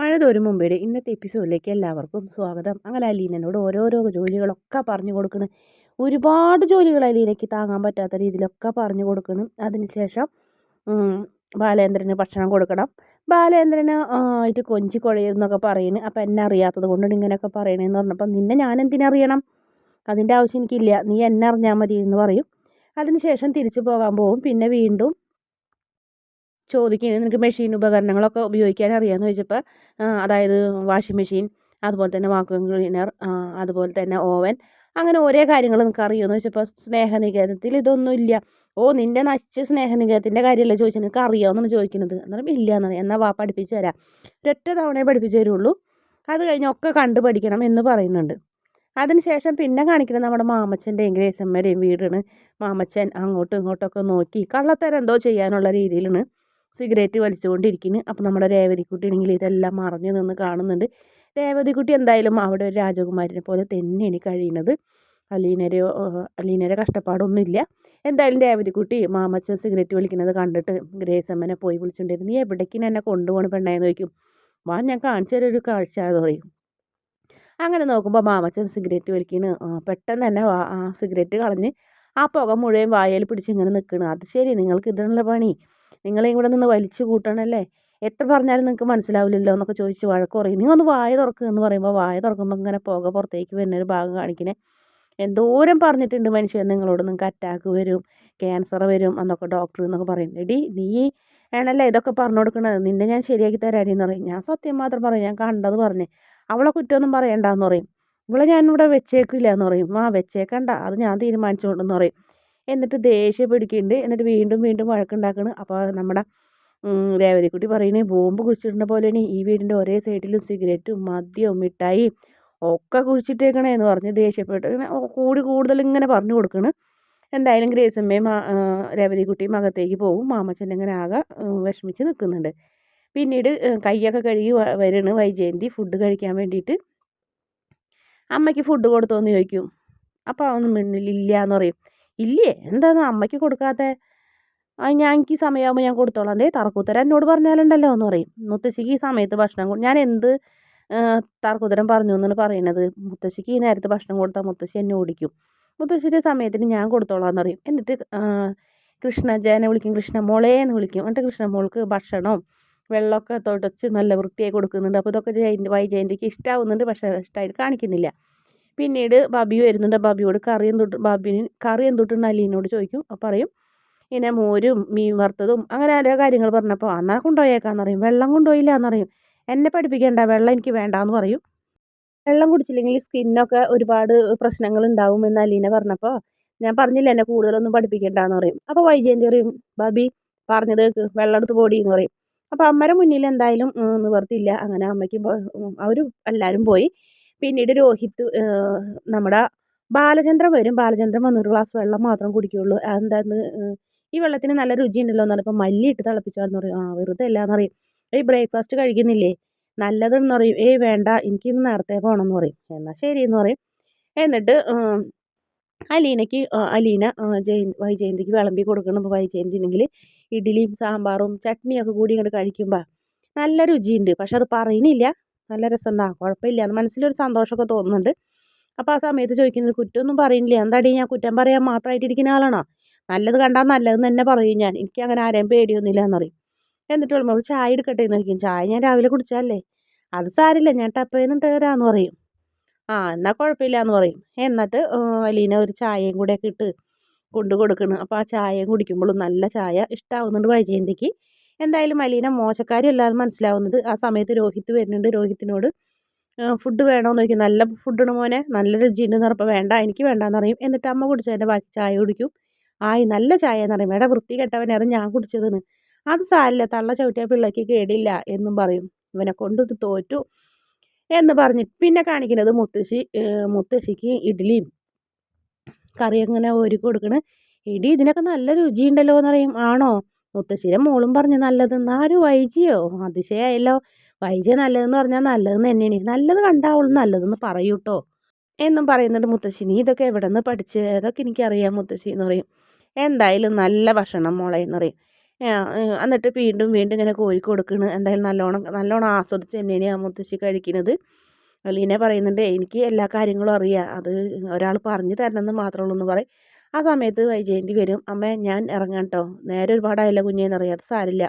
മഴ തോരും മുമ്പേടെ ഇന്നത്തെ എപ്പിസോഡിലേക്ക് എല്ലാവർക്കും സ്വാഗതം. അങ്ങനെ അലീനോട് ഓരോരോ ജോലികളൊക്കെ പറഞ്ഞു കൊടുക്കണം. ഒരുപാട് ജോലികൾ അലീനയ്ക്ക് താങ്ങാൻ പറ്റാത്ത രീതിയിലൊക്കെ പറഞ്ഞു കൊടുക്കണം. അതിനുശേഷം ബാലേന്ദ്രന് ഭക്ഷണം കൊടുക്കണം. ബാലേന്ദ്രന് ഇത് കൊഞ്ചി കുഴയെന്നൊക്കെ പറയുന്നു അപ്പം എന്നെ അറിയാത്തത് കൊണ്ടാണ് ഇങ്ങനെയൊക്കെ പറയണതെന്ന് പറഞ്ഞപ്പം നിന്നെ ഞാൻ എന്തിനറിയണം അതിന്റെ ആവശ്യം എനിക്കില്ല. നീ എന്നെ അറിഞ്ഞാൽ മതി എന്ന് പറയും. അതിനുശേഷം തിരിച്ചു പോകാൻ പോകും പിന്നെ വീണ്ടും ചോദിക്കുന്നത് നിനക്ക് മെഷീൻ ഉപകരണങ്ങളൊക്കെ ഉപയോഗിക്കാൻ അറിയാമെന്ന് ചോദിച്ചപ്പോൾ അതായത് വാഷിംഗ് മെഷീൻ അതുപോലെ തന്നെ വാക്വം ക്ലീനർ അതുപോലെ തന്നെ ഓവൻ അങ്ങനെ ഓരോ കാര്യങ്ങൾ നിനക്ക് അറിയുമെന്ന് വെച്ചപ്പോൾ സ്നേഹനികേതത്തിൽ ഇതൊന്നും ഇല്ല. ഓ നിന്റെ നശിച്ച സ്നേഹനികേതത്തിന്റെ കാര്യമല്ല ചോദിച്ചത്? നിനക്ക് അറിയാമെന്നാണ് ചോദിക്കുന്നത്. അന്നേരം ഇല്ല എന്ന് എന്നാൽ വാ പഠിപ്പിച്ച് തരാം. ഒരൊറ്റ തവണയെ പഠിപ്പിച്ച് തരുള്ളൂ. അത് കഴിഞ്ഞൊക്കെ കണ്ടു പഠിക്കണം എന്ന് പറയുന്നുണ്ട്. അതിനുശേഷം പിന്നെ കാണിക്കുന്നത് നമ്മുടെ മാമച്ചന്റെയും ഗ്രേസമ്മയുടെയും വീടാണ്. മാമച്ചൻ അങ്ങോട്ടും ഇങ്ങോട്ടൊക്കെ നോക്കി കള്ളത്തരം എന്തോ ചെയ്യാനുള്ള രീതിയിലാണ്. സിഗരറ്റ് വലിച്ചുകൊണ്ടിരിക്കുന്നു അപ്പോൾ നമ്മുടെ രേവതിക്കുട്ടി ആണെങ്കിൽ ഇതെല്ലാം മറഞ്ഞു നിന്ന് കാണുന്നുണ്ട്. രേവതിക്കുട്ടി എന്തായാലും അവിടെ ഒരു രാജകുമാരിനെ പോലെ തന്നെയാണ് കഴിയുന്നത്. അലീനരയോ അലീനരെ കഷ്ടപ്പാടൊന്നുമില്ല. എന്തായാലും രേവതിക്കുട്ടി മാമച്ചൻ സിഗരറ്റ് വലിക്കുന്നത് കണ്ടിട്ട് ഗ്രേസമ്മനെ പോയി വിളിച്ചുകൊണ്ടിരുന്നു. നീ എവിടേക്കിന് എന്നെ കൊണ്ടുപോകണ പെണ്ണായെന്ന് ചോദിക്കും. വാ ഞാൻ കാണിച്ചു തരാം ഒരു കാഴ്ച എന്ന് പറയും. അങ്ങനെ നോക്കുമ്പോൾ മാമച്ചൻ സിഗരറ്റ് വലിക്കുന്നു പെട്ടെന്ന് തന്നെ ആ സിഗരറ്റ് കളഞ്ഞ് ആ പുക മുഴുവൻ വായയിൽ പിടിച്ച് ഇങ്ങനെ നിൽക്കണം അത് ശരി നിങ്ങൾക്ക് ഇതിനുള്ള പണി. നിങ്ങളെയും കൂടെ നിന്ന് വലിച്ചു കൂട്ടണല്ലേ? എത്ര പറഞ്ഞാലും നിങ്ങൾക്ക് മനസ്സിലാവില്ലല്ലോ എന്നൊക്കെ ചോദിച്ച് വഴക്ക് പറയും. നിങ്ങൾ ഒന്ന് വായ തുറക്കുക എന്ന് പറയുമ്പോൾ വായ തുറക്കുമ്പോൾ ഇങ്ങനെ പുക പുറത്തേക്ക് വരുന്ന ഒരു ഭാഗം കാണിക്കണേ. എന്തോരം പറഞ്ഞിട്ടുണ്ട് മനുഷ്യൻ നിങ്ങളോട്. നിങ്ങൾക്ക് അറ്റാക്ക് വരും ക്യാൻസർ വരും എന്നൊക്കെ ഡോക്ടർ എന്നൊക്കെ പറയും. എടി നീ ആണല്ലേ ഇതൊക്കെ പറഞ്ഞു കൊടുക്കണത്? നിന്നെ ഞാൻ ശരിയാക്കി തരാടി എന്ന് പറയും. ഞാൻ സത്യം മാത്രം പറയും. ഞാൻ കണ്ടത് പറഞ്ഞേ. അവളെ കുറ്റമൊന്നും പറയണ്ടെന്ന് പറയും. ഇവളെ ഞാനിവിടെ വെച്ചേക്കില്ല എന്ന് പറയും. ആ വെച്ചേക്കണ്ട. അത് ഞാൻ തീരുമാനിച്ചുകൊണ്ടെന്ന് പറയും. എന്നിട്ട് ദേഷ്യം പിടിക്കുന്നുണ്ട് എന്നിട്ട് വീണ്ടും വീണ്ടും വഴക്കുണ്ടാക്കണം. അപ്പോൾ നമ്മുടെ രേവതിക്കുട്ടി പറയുന്നത് ബോംബ് കുഴിച്ചിടുന്ന പോലെയാണ് ഈ വീടിന്റെ ഒരേ സൈഡിലും സിഗരറ്റും മദ്യവും മിഠായിയും ഒക്കെ കുഴിച്ചിട്ടേക്കണേ എന്ന് പറഞ്ഞ് ദേഷ്യപ്പെട്ട്. ഇങ്ങനെ കൂടി കൂടുതൽ ഇങ്ങനെ പറഞ്ഞു കൊടുക്കണം. എന്തായാലും ഗ്രേസമ്മയും രേവതിക്കുട്ടിയും അകത്തേക്ക് പോകും മാമച്ചൻ ഇങ്ങനെ ആകെ വിഷമിച്ച് നിൽക്കുന്നുണ്ട് പിന്നീട് കൈയൊക്കെ കഴുകി വരണ് വൈജയന്തി ഫുഡ് കഴിക്കാൻ വേണ്ടിയിട്ട്. അമ്മയ്ക്ക് ഫുഡ് കൊടുത്തോന്ന് ചോദിക്കും. അപ്പോൾ ഒന്നും മിണ്ണിലില്ല എന്ന് പറയും. ഇല്ലേ? എന്താന്ന് അമ്മയ്ക്ക് കൊടുക്കാത്ത? ഞാൻ എനിക്ക് സമയമാകുമ്പോൾ ഞാൻ കൊടുത്തോളാം. അതേ തറക്കൂത്തരം എന്നോട് പറഞ്ഞാലുണ്ടല്ലോ എന്ന് പറയും. മുത്തശ്ശിക്ക് ഈ സമയത്ത് ഭക്ഷണം ഞാൻ എന്ത് തറക്കൂത്തരം പറഞ്ഞു എന്നാണ് പറയുന്നത് മുത്തശ്ശിക്ക് ഈ നേരത്തെ ഭക്ഷണം കൊടുത്താൽ മുത്തശ്ശി എന്നെ ഓടിക്കും. മുത്തശ്ശിയുടെ സമയത്തിന് ഞാൻ കൊടുത്തോളാം എന്ന് പറയും. എന്നിട്ട് കൃഷ്ണ ജയനെ വിളിക്കും. കൃഷ്ണ മോളെ എന്ന് വിളിക്കും. എന്നിട്ട് കൃഷ്ണമോൾക്ക് ഭക്ഷണവും വെള്ളമൊക്കെ തുടച്ച് നല്ല വൃത്തിയായി കൊടുക്കുന്നുണ്ട്. അപ്പോൾ ഇതൊക്കെ ജയന്തി വൈ ജയന്തിക്ക് ഇഷ്ടമാവുന്നുണ്ട് പക്ഷേ ഇഷ്ടമായിട്ട് കാണിക്കുന്നില്ല. പിന്നീട് ബബി വരുന്നുണ്ട്. ബബിയോട് കറി എന്തൊട്ട് ബബിന് കറി എന്തൊട്ടുണ്ട് അലീനോട് ചോദിക്കും. അപ്പോൾ പറയും ഇങ്ങനെ മോരും മീൻ വറുത്തതും അങ്ങനെ ഓരോ കാര്യങ്ങൾ പറഞ്ഞപ്പോൾ അന്നാ കൊണ്ടുപോയേക്കാന്ന് പറയും. വെള്ളം കൊണ്ടുപോയില്ല എന്നറിയും എന്നെ പഠിപ്പിക്കേണ്ട. വെള്ളം എനിക്ക് വേണ്ട എന്ന് പറയും. വെള്ളം കുടിച്ചില്ലെങ്കിൽ സ്കിന്നൊക്കെ ഒരുപാട് പ്രശ്നങ്ങൾ ഉണ്ടാവും എന്ന് അലീന പറഞ്ഞപ്പോൾ ഞാൻ പറഞ്ഞില്ല എന്നെ കൂടുതലൊന്നും പഠിപ്പിക്കേണ്ടെന്ന് പറയും. അപ്പോൾ വൈജയന്തി പറയും ബബി പറഞ്ഞത് വെള്ളം എടുത്ത് പോടി എന്ന് പറയും. അപ്പോൾ അമ്മയുടെ മുന്നിൽ എന്തായാലും നിവർത്തിയില്ല. അങ്ങനെ അമ്മയ്ക്ക് അവർ എല്ലാവരും പോയി. പിന്നീട് രോഹിത് നമ്മുടെ ബാലചന്ദ്രൻ വരും. ബാലചന്ദ്രൻ വന്നൊരു ഗ്ലാസ് വെള്ളം മാത്രം കുടിക്കുകയുള്ളൂ എന്താന്ന് ഈ വെള്ളത്തിന് നല്ല രുചിയുണ്ടല്ലോ എന്ന് പറഞ്ഞപ്പോൾ മല്ലി ഇട്ട് തിളപ്പിച്ചാന്ന് പറയും. ആ വെറുതെ അല്ലാന്ന് പറയും. ഈ ബ്രേക്ക്ഫാസ്റ്റ് കഴിക്കുന്നില്ലേ? നല്ലതെന്ന് പറയും. ഏയ് വേണ്ട എനിക്കിന്ന് നേരത്തെ പോകണം എന്ന് പറയും. എന്നാൽ ശരി എന്ന് പറയും. എന്നിട്ട് അലീനയ്ക്ക് അലീന ജയ വൈജയന്തിക്ക് വിളമ്പി കൊടുക്കണം. വൈജയന്തി ഉണ്ടെങ്കിൽ ഇഡ്ഡലിയും സാമ്പാറും ചട്നിയൊക്കെ കൂടി ഇങ്ങോട്ട് കഴിക്കുമ്പോൾ നല്ല രുചിയുണ്ട്. പക്ഷെ അത് പറയുന്നില്ല. നല്ല രസമുണ്ടാകും കുഴപ്പമില്ല. എന്ന് മനസ്സിലൊരു സന്തോഷമൊക്കെ തോന്നുന്നുണ്ട്. അപ്പോൾ ആ സമയത്ത് ചോദിക്കുന്നത് കുറ്റമൊന്നും പറയുന്നില്ല. എന്താടി ഞാൻ കുറ്റം പറയാൻ മാത്രമായിട്ടിരിക്കുന്ന ആളാണോ? നല്ലത് കണ്ടാൽ നല്ലതെന്ന് തന്നെ പറയും ഞാൻ. എനിക്ക് അങ്ങനെ ആരെയും പേടിയൊന്നുമില്ല എന്നറിയും എന്നിട്ട് വിളമ്പോൾ ചായ എടുക്കട്ടെ എന്ന് ചോദിക്കും. ചായ ഞാൻ രാവിലെ കുടിച്ചാലേ അത് സാരില്ല. ഞാൻ ടപ്പേന്ന് തരാമെന്ന് പറയും. ആ എന്നാൽ കുഴപ്പമില്ല എന്ന് പറയും. എന്നിട്ട് അലീന ഒരു ചായയും കൂടെയൊക്കെ ഇട്ട് കൊണ്ടു കൊടുക്കണം അപ്പോൾ ആ ചായയും കുടിക്കുമ്പോഴും നല്ല ചായ ഇഷ്ടമാവുന്നുണ്ട് വൈജയന്തിക്ക്. എന്തായാലും അലീന മോശക്കാരിയല്ലാതെ മനസ്സിലാവുന്നത് ആ സമയത്ത് രോഹിത് വരുന്നുണ്ട്. രോഹിത്തിനോട് ഫുഡ് വേണമെന്ന് ചോദിക്കും. നല്ല ഫുഡാണ് മോനെ. നല്ല രുചിയുണ്ടെന്ന് പറഞ്ഞപ്പോൾ വേണ്ട എനിക്ക് വേണ്ടാന്ന് പറയും. എന്നിട്ട് അമ്മ കുടിച്ചതിന്റെ ബാക്കി ചായ കുടിക്കും. ആയി നല്ല ചായ എന്ന് പറയും. എടാ വൃത്തി കെട്ടവനായിരുന്നു ഞാൻ കുടിച്ചതെന്ന് അത് സാരില്ല. തള്ള ചവിട്ടിയ പിള്ളേക്ക് കേടില്ല എന്നും പറയും. ഇവനെ കൊണ്ട് തോറ്റു എന്ന് പറഞ്ഞ് പിന്നെ കാണിക്കുന്നത് മുത്തശ്ശി മുത്തശ്ശിക്ക് ഇഡ്ഡലിയും കറി അങ്ങനെ ഒരുക്കി കൊടുക്കണ്. ഇടി ഇതിനൊക്കെ നല്ല രുചിയുണ്ടല്ലോ എന്ന് പറയും. ആണോ? മുത്തശ്ശിയുടെ മോളും പറഞ്ഞു നല്ലതെന്ന്? ഒരു വൈജിയോ? അതിശയായല്ലോ. വൈജി നല്ലതെന്ന് പറഞ്ഞാൽ നല്ലതെന്ന് തന്നെയാണ്. നല്ലത് കണ്ടാവുള്ളൂ നല്ലതെന്ന് പറയൂട്ടോ എന്നും പറയുന്നുണ്ട് മുത്തശ്ശി. നീ ഇതൊക്കെ എവിടെ നിന്ന് പഠിച്ച്? അതൊക്കെ എനിക്കറിയാം മുത്തശ്ശി എന്ന് പറയും. എന്തായാലും നല്ല ഭക്ഷണം മോളെ എന്ന് പറയും. എന്നിട്ട് വീണ്ടും വീണ്ടും ഇങ്ങനെ കോരി കൊടുക്കണ്. എന്തായാലും നല്ലോണം നല്ലോണം ആസ്വദിച്ച് തന്നെയാണ് ആ മുത്തശ്ശി കഴിക്കുന്നത് അലീന പറയുന്നുണ്ട് എനിക്ക് എല്ലാ കാര്യങ്ങളും അറിയാം. അത് ഒരാൾ പറഞ്ഞു തരണമെന്ന് മാത്രമേ ഉള്ളൂ എന്ന് പറയും. ആ സമയത്ത് വൈജയന്തി വരും. അമ്മ ഞാൻ ഇറങ്ങാം കേട്ടോ നേരെ ഒരുപാടായല്ലോ കുഞ്ഞേന്ന് അറിയാത്ത സാരില്ല.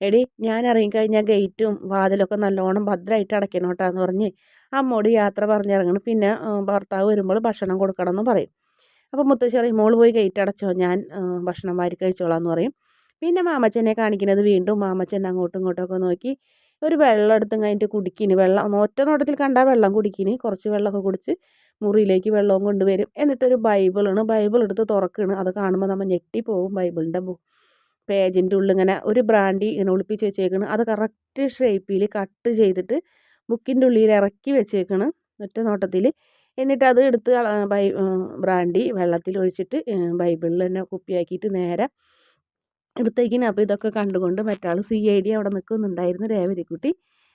എടി ഞാൻ ഇറങ്ങിക്കഴിഞ്ഞാൽ ഗേറ്റും വാതിലൊക്കെ നല്ലോണം ഭദ്രമായിട്ട് അടയ്ക്കണം കേട്ടോ എന്ന് പറഞ്ഞ് അമ്മോട് യാത്ര പറഞ്ഞിറങ്ങണം. പിന്നെ ഭർത്താവ് വരുമ്പോൾ ഭക്ഷണം കൊടുക്കണം എന്ന് പറയും. അപ്പോൾ മുത്തശ്ശി പറയും മോൾ പോയി ഗേറ്റ് അടച്ചോ. ഞാൻ ഭക്ഷണം വാരി കഴിച്ചോളാം എന്ന് പറയും. പിന്നെ മാമച്ചനെ കാണിക്കുന്നത് വീണ്ടും മാമച്ചൻ അങ്ങോട്ടും ഇങ്ങോട്ടൊക്കെ നോക്കി. ഒരു വെള്ളം എടുത്തും കഴിഞ്ഞിട്ട് കുടിക്കിന്. വെള്ളം ഒറ്റ നോട്ടത്തിൽ കണ്ടാൽ വെള്ളം കുടിക്കിന്. കുറച്ച് വെള്ളമൊക്കെ കുടിച്ച് മുറിയിലേക്ക് വെള്ളവും കൊണ്ടുവരും. എന്നിട്ടൊരു ബൈബിളാണ്. ബൈബിൾ എടുത്ത് തുറക്കുകയാണ് അത് കാണുമ്പോൾ നമ്മൾ ഞെട്ടിപ്പോവും ബൈബിളിന്റെ പേജിന്റെ ഉള്ളിൽ ഇങ്ങനെ ഒരു ബ്രാൻഡി ഇങ്ങനെ ഒളിപ്പിച്ച് വെച്ചേക്കണം. അത് കറക്റ്റ് ഷേപ്പിൽ കട്ട് ചെയ്തിട്ട് ബുക്കിന്റെ ഉള്ളിൽ ഇറക്കി വെച്ചേക്കണം ഒറ്റ നോട്ടത്തിൽ എന്നിട്ട് അത് എടുത്ത് ബൈ ബ്രാൻഡി വെള്ളത്തിൽ ഒഴിച്ചിട്ട് ബൈബിളിൽ തന്നെ കുപ്പിയാക്കിയിട്ട് നേരെ എടുത്തേക്കിന്. അപ്പോൾ ഇതൊക്കെ കണ്ടുകൊണ്ട് മറ്റാൾ സി ഐ ഡി അവിടെ നിൽക്കുന്നുണ്ടായിരുന്നു രേവതിക്കുട്ടി.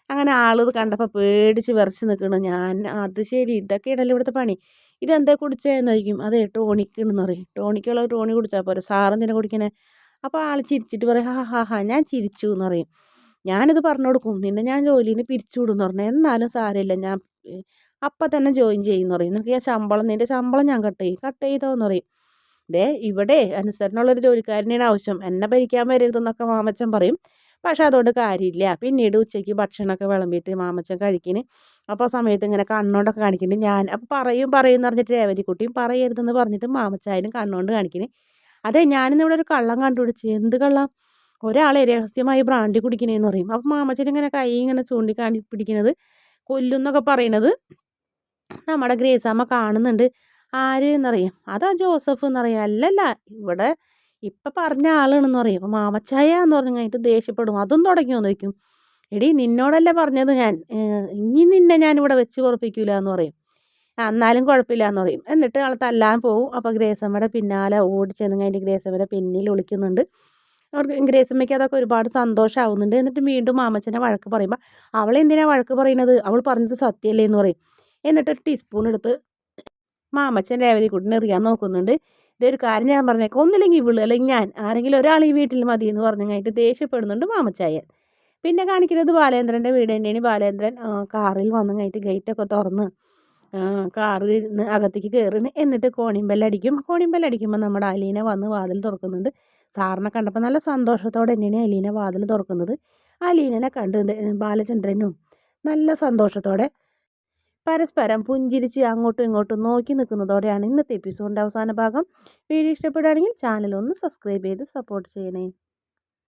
അങ്ങനെ ആൾ കണ്ടപ്പോൾ പേടിച്ച് വിറച്ച് നിൽക്കണം. ഞാൻ അത് ശരി ഇതൊക്കെ ഇതൊക്കെയാണല്ലോ ഇവിടുത്തെ പണി. ഇതെന്താ കുടിച്ചതെന്ന് ചോദിക്കും. അതെ ടോണിക്കെന്ന് പറയും. ടോണിക്കുള്ള ടോണി കുടിച്ചാൽ പോരെ. സാറെന്തിനാ കുടിക്കണേ? അപ്പോൾ ആൾ ചിരിച്ചിട്ട് പറയും ഹാ ഹാ ഹാ ഞാൻ ചിരിച്ചു എന്ന് പറയും. ഞാനിത് പറഞ്ഞു കൊടുക്കും. നിന്നെ ഞാൻ ജോലിയിൽ നിന്ന് പിരിച്ചു വിടും എന്ന് പറഞ്ഞു. എന്നാലും സാരമില്ല. ഞാൻ അപ്പം തന്നെ ജോയിൻ ചെയ്യുമെന്ന് പറയും. നിനക്ക് ഞാൻ ശമ്പളം നിന്റെ ശമ്പളം ഞാൻ കട്ട് ചെയ്യും. കട്ട് ചെയ്തോന്ന് പറയും. ദേ ഇവിടെ അനുസരണമുള്ളൊരു ജോലിക്കാരനെയാണ് ആവശ്യം. എന്നെ ഭരിക്കാൻ വരരുതെന്നൊക്കെ മാമച്ചൻ പറയും. പക്ഷെ അതുകൊണ്ട് കാര്യമില്ല. പിന്നീട് ഉച്ചയ്ക്ക് ഭക്ഷണമൊക്കെ വിളമ്പിയിട്ട് മാമച്ചൻ കഴിക്കിന് അപ്പോൾ സമയത്ത് ഇങ്ങനെ കണ്ണോണ്ടൊക്കെ കാണിക്കുന്നുണ്ട് ഞാൻ അപ്പോൾ പറയും പറയും എന്ന് പറഞ്ഞിട്ട് രേവതിക്കുട്ടിയും പറയരുതെന്ന് പറഞ്ഞിട്ട് മാമച്ചായാലും കണ്ണോണ്ട് കാണിക്കുന്നു അതെ ഞാനിന്നിവിടെ ഒരു കള്ളം കണ്ടുപിടിച്ച്. എന്ത് കള്ളം? ഒരാളെ രഹസ്യമായി ബ്രാൻഡി കുടിക്കണേന്ന് പറയും. അപ്പോൾ മാമച്ചൻ ഇങ്ങനെ കൈ ഇങ്ങനെ ചൂണ്ടിക്കാണി പിടിക്കുന്നത് കൊല്ലുന്നൊക്കെ പറയണത് നമ്മുടെ ഗ്രേസാമ്മ കാണുന്നുണ്ട്. ആര് എന്നറിയാം. അതാ ജോസഫ് എന്നറിയാം. അല്ലല്ല ഇവിടെ ഇപ്പം പറഞ്ഞ ആളാണെന്ന് പറയും. അപ്പം മാമച്ചായ എന്ന് പറഞ്ഞു കഴിഞ്ഞിട്ട് ദേഷ്യപ്പെടും. അതും തുടങ്ങിയോന്ന് വയ്ക്കും എടി നിന്നോടല്ലേ പറഞ്ഞത് ഞാൻ? ഇനി നിന്നെ ഞാനിവിടെ വെച്ച് കുറപ്പിക്കൂല എന്ന് പറയും എന്നാലും കുഴപ്പമില്ല എന്ന് പറയും. എന്നിട്ട് ആൾ തല്ലാൻ പോകും അപ്പോൾ ഗ്രേസമ്മയുടെ പിന്നാലെ ഓടി ചെന്ന് കഴിഞ്ഞിട്ട് ഗ്രേസമ്മയുടെ പിന്നിൽ ഒളിക്കുന്നുണ്ട് അവർക്ക് ഗ്രേസമ്മയ്ക്ക് അതൊക്കെ ഒരുപാട് സന്തോഷമാവുന്നുണ്ട് എന്നിട്ട് വീണ്ടും മാമച്ചനെ വഴക്ക് പറയുമ്പോൾ അവൾ എന്തിനാണ് വഴക്ക് പറയുന്നത്? അവൾ പറഞ്ഞത് സത്യമല്ലേ എന്ന് പറയും. എന്നിട്ട് ഒരു ടീസ്പൂൺ എടുത്ത് മാമച്ചൻ രേവതി കുട്ടിനെ എറിയാൻ നോക്കുന്നുണ്ട്. ഇതൊരു കാര്യം ഞാൻ പറഞ്ഞേക്കാം. ഒന്നില്ലെങ്കിൽ ഇവൾ അല്ലെങ്കിൽ ഞാൻ ആരെങ്കിലും ഒരാൾ ഈ വീട്ടിൽ മതി എന്ന് പറഞ്ഞു കഴിഞ്ഞിട്ട് ദേഷ്യപ്പെടുന്നുണ്ട് മാമച്ചായൻ. പിന്നെ കാണിക്കുന്നത് ബാലേന്ദ്രന്റെ വീട് തന്നെയാണ്. ബാലേന്ദ്രൻ കാറിൽ വന്നു കഴിഞ്ഞിട്ട് ഗേറ്റൊക്കെ തുറന്ന് കാറിൽ ഇരുന്ന് അകത്തേക്ക് കയറുന്നു എന്നിട്ട് കോണിമ്പല്ലടിക്കും കോണിമ്പല്ലടിക്കുമ്പോൾ നമ്മുടെ അലീന വന്ന് വാതിൽ തുറക്കുന്നുണ്ട്. സാറിനെ കണ്ടപ്പോൾ നല്ല സന്തോഷത്തോടെ തന്നെയാണ് അലീന വാതിൽ തുറക്കുന്നത്. അലീനനെ കണ്ട് ബാലചന്ദ്രനും നല്ല സന്തോഷത്തോടെ പരസ്പരം പുഞ്ചിരിച്ച് അങ്ങോട്ടും ഇങ്ങോട്ടും നോക്കി നിൽക്കുന്നതോടെയാണ് ഇന്നത്തെ എപ്പിസോഡിന്റെ അവസാന ഭാഗം. വീഡിയോ ഇഷ്ടപ്പെടുകയാണെങ്കിൽ ചാനൽ ഒന്ന് സബ്സ്ക്രൈബ് ചെയ്ത് സപ്പോർട്ട് ചെയ്യണേ.